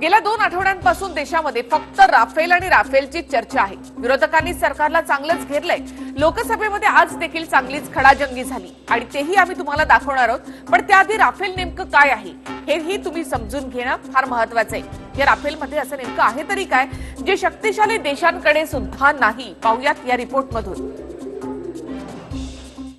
गेल्या दोन आठवड्यांपासून देशामध्ये फक्त राफेल आणि राफेलची चर्चा आहे. विरोधकांनी सरकारला चांगलंच घेरलंय. लोकसभेमध्ये आज देखील चांगलीच खडाजंगी झाली. आणि तेही आम्ही तुम्हाला दाखवणार आहोत. पण त्याआधी राफेल नेमकं काय आहे हेही तुम्ही समजून घेणं फार महत्वाचं आहे. या राफेलमध्ये असं नेमकं आहे तरी काय जे शक्तिशाली देशांकडे सुद्धा नाही. पाहुयात या रिपोर्टमधून.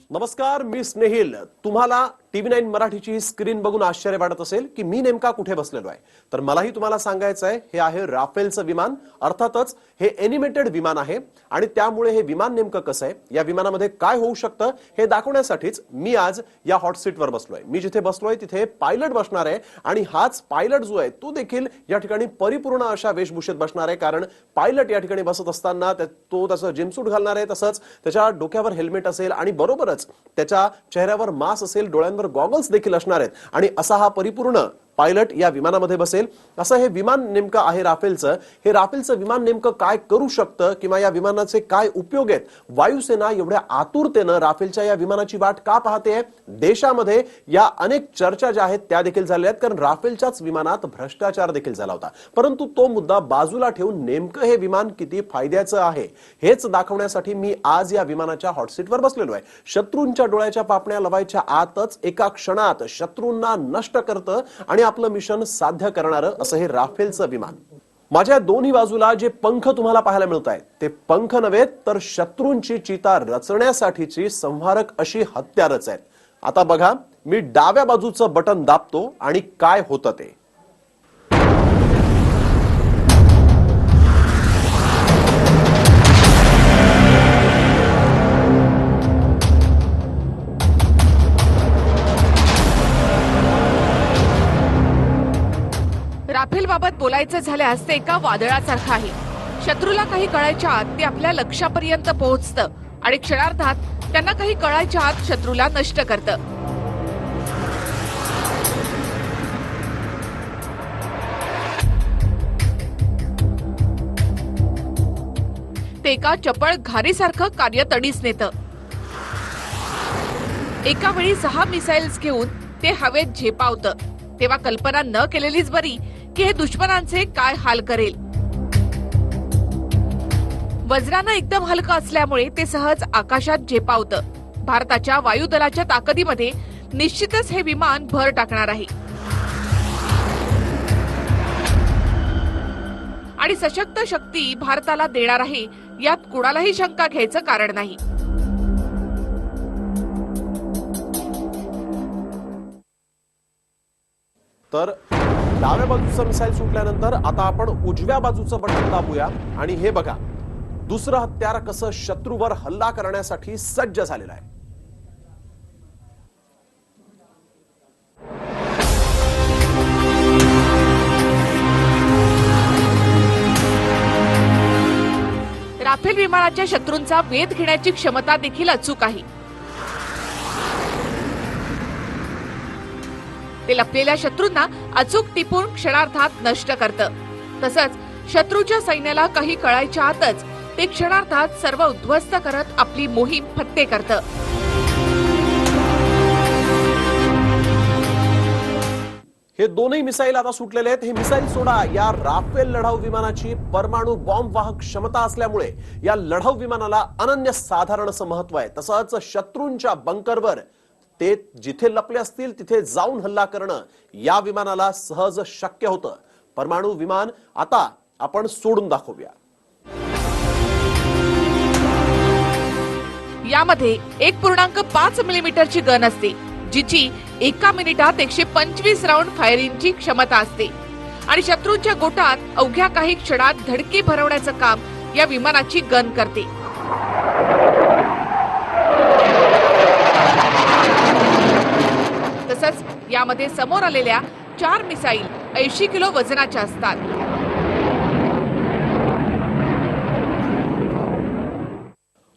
नमस्कार मी स्नेहिल. तुम्हाला टीव्ही नाईन मराठीची ही स्क्रीन बघून आश्चर्य वाटत असेल की मी नेमका कुठे बसलेलो आहे. तर मलाही तुम्हाला सांगायचं आहे हे आहे राफेलचं विमान. अर्थातच हे एनिमेटेड विमान आहे आणि त्यामुळे हे विमान नेमकं कसं आहे? या विमानामध्ये काय होऊ शकतं हे दाखवण्यासाठीच मी आज या हॉट सीटवर बसलोय. मी जिथे बसलोय तिथे पायलट बसणार आहे आणि हाच पायलट जो आहे तो देखील या ठिकाणी परिपूर्ण अशा वेशभूषेत बसणार आहे. कारण पायलट या ठिकाणी बसत असताना तो त्याचं जिमसूट घालणार आहे तसंच त्याच्या डोक्यावर हेल्मेट असेल आणि बरोबरच त्याच्या चेहऱ्यावर मास्क असेल डोळ्यांवर गॉगल्स देखील असणार आहेत. आणि असा हा परिपूर्ण पायलट या विमानामध्ये बसेल. असं हे विमान नेमकं आहे राफेलचं. हे राफेलचं विमान नेमकं काय करू शकतं किंवा या विमानाचे काय उपयोग आहेत? वायुसेना एवढ्या आतुरतेनं राफेलच्या या विमानाची वाट का पाहते? देशामध्ये या अनेक चर्चा ज्या आहेत त्या देखील झालेल्या आहेत. कारण राफेलच्याच विमानात भ्रष्टाचार देखील झाला होता. परंतु तो मुद्दा बाजूला ठेवून नेमकं हे विमान किती फायद्याचं आहे हेच दाखवण्यासाठी मी आज या विमानाच्या हॉटसीटवर बसलेलो आहे. शत्रूंच्या डोळ्याच्या पापण्या लवायच्या आतच एका क्षणात शत्रूंना नष्ट करतं आणि आपलं मिशन साध्य करणारं असं हे राफेलचं विमान माझ्या दोन्ही बाजूला जे पंख तुम्हाला पाहायला मिळत आहेत ते पंख नव्हे तर शत्रूंची चिता रचण्यासाठीची संहारक अशी हत्यारच आहेत. आता बघा मी डाव्या बाजूचं बटन दाबतो आणि काय होतं ते. राफेल बाबत बोलायचं झाल्यास ते एका वादळासारखं आहे शत्रूला काही कळायच्या आत ते आपल्या लक्षापर्यंत पोहोचतं आणि क्षणार्धात त्यांना काही कळायच्या आत शत्रूला नष्ट करतं. ते एका चपळ घारीसारखं कार्य तडीस नेतं. एका वेळी सहा मिसाईल्स घेऊन ते हवेत झेपावतं. तेव्हा कल्पना न केलेलीच बरी की हे दुश्मनांचे काय हाल करेल? वज्रानं एकदम हलकं असल्यामुळे ते सहज आकाशात झेपावतं भारताच्या वायुदलाच्या ताकदीमध्ये निश्चितच हे विमान भर टाकणार आहे. आणि सशक्त शक्ती भारताला देणार आहे यात कुणालाही शंका घ्यायचं कारण नाही. तर डाव्या बाजूचं मिसाईल सुटल्यानंतर आता आपण उजव्या बाजूचं बटन दाबूया. आणि हे बघा दुसरं हत्यार कसं शत्रूवर हल्ला करण्यासाठी सज्ज झालेलं आहे. राफेल विमानाच्या शत्रूंचा वेध घेण्याची क्षमता देखील अचूक आहे. ते लपलेल्या शत्रूंना अचूक टिपून क्षणार्धात नष्ट करतं. तसंच शत्रूच्या सैन्याला काही कळायच्या आतच ते क्षणार्धात सर्व उद्ध्वस्त करत आपली मोहीम फत्ते करतं. हे दोनही मिसाईल आता सुटलेले आहेत. हे मिसाईल सोडा या राफेल लढाऊ विमानाची परमाणु बॉम्ब वाहक क्षमता असल्यामुळे या लढाऊ विमानाला अनन्य साधारण असं महत्त्व आहे. तसंच शत्रूंच्या बंकरवर ते जिथे लपले असतील तिथे जाऊन हल्ला करणं या विमानाला सहज शक्य होतं. परमाणु विमान आता आपण सोडून दाखवूया. यामध्ये एक पूर्णांक पाच मिलीमीटरची गन असते जिची एका मिनिटात एकशे पंचवीस राऊंड फायरिंगची क्षमता असते. आणि शत्रूंच्या गोटात अवघ्या काही क्षणात धडकी भरवण्याचं काम या विमानाची गन करते तसंच यामध्ये समोर आलेल्या चार मिसाईल ऐंशी किलो वजनाच्या असतात.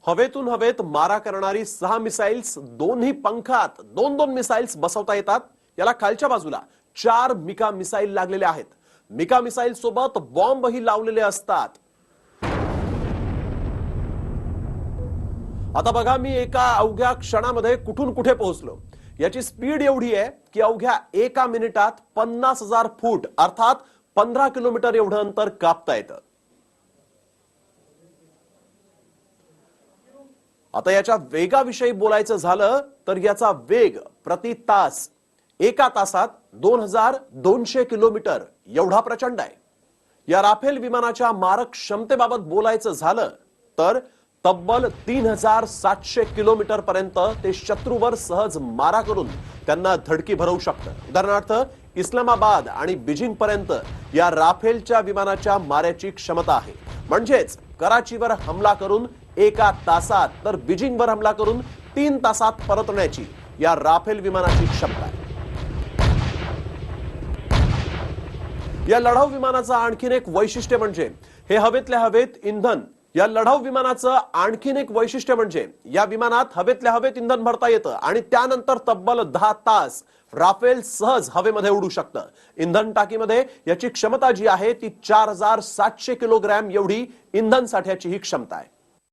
हवेतून हवेत मारा करणारी सहा मिसाईल्स दोन्ही पंखात दोन दोन मिसाईल्स बसवता येतात. याला खालच्या बाजूला चार मिका मिसाईल लागलेले आहेत. मिका मिसाईल सोबत बॉम्बही लावलेले असतात. आता बघा मी एका अवघ्या क्षणामध्ये कुठून कुठे पोहोचलो. याची स्पीड एवढी आहे की अवघ्या एका मिनिटात पन्नास हजार फूट अर्थात पंधरा किलोमीटर एवढं अंतर कापता येतं. आता याच्या वेगाविषयी बोलायचं झालं तर याचा वेग प्रति तास एका तासात दोन हजार दोनशे किलोमीटर एवढा प्रचंड आहे. या राफेल विमानाच्या मारक क्षमतेबाबत बोलायचं झालं तर तब्बल तीन हजार सातशे किलोमीटर पर्यंत ते शत्रूवर सहज मारा करून त्यांना धडकी भरवू शकतं. उदाहरणार्थ इस्लामाबाद आणि बीजिंग पर्यंत या राफेलच्या विमानाच्या माऱ्याची क्षमता आहे. म्हणजेच कराचीवर हमला करून एका तासात तर बीजिंगवर हमला करून तीन तासात परतण्याची या राफेल विमानाची क्षमता आहे. या लढाऊ विमानाचं आणखीन एक वैशिष्ट्य म्हणजे हे हवेतल्या हवेत इंधन या लढाऊ विमानाचं आणखीन एक वैशिष्ट्य म्हणजे या विमानात हवेतल्या हवेत इंधन भरता येतं आणि त्यानंतर तब्बल दहा तास राफेल सहज हवेमध्ये उडू शकतं. इंधन टाकीमध्ये याची क्षमता जी आहे ती चार हजार सातशे किलोग्रॅम एवढी इंधन साठ्याची ही क्षमता आहे.